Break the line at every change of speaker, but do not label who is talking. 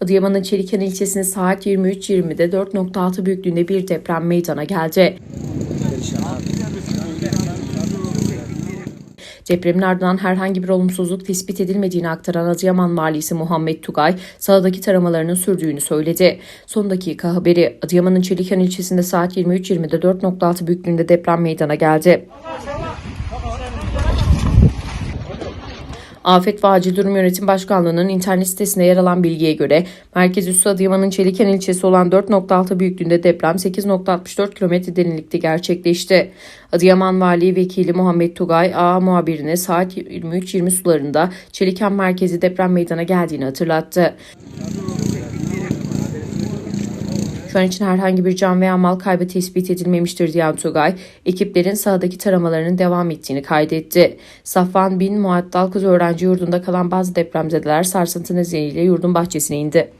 Adıyaman'ın Çeliken ilçesinde saat 23.20'de 4.6 büyüklüğünde bir deprem meydana geldi. Depremin ardından herhangi bir olumsuzluk tespit edilmediğini aktaran Adıyaman Valisi Muhammed Tugay, sahadaki taramalarının sürdüğünü söyledi. Son dakika haberi Adıyaman'ın Çeliken ilçesinde saat 23.20'de 4.6 büyüklüğünde deprem meydana geldi. Afet ve Acil Durum Yönetim Başkanlığı'nın internet sitesinde yer alan bilgiye göre merkez üssü Adıyaman'ın Çeliken ilçesi olan 4.6 büyüklüğünde deprem 8.64 kilometre derinlikte gerçekleşti. Adıyaman Vali Vekili Muhammed Tugay A muhabirine saat 23.20 sularında Çeliken merkezi deprem meydana geldiğini hatırlattı. An için herhangi bir can veya mal kaybı tespit edilmemiştir diyen Tugay, ekiplerin sahadaki taramalarının devam ettiğini kaydetti. Safvan bin Muattal Kız Öğrenci Yurdu'nda kalan bazı depremzedeler sarsıntı nedeniyle yurdun bahçesine indi.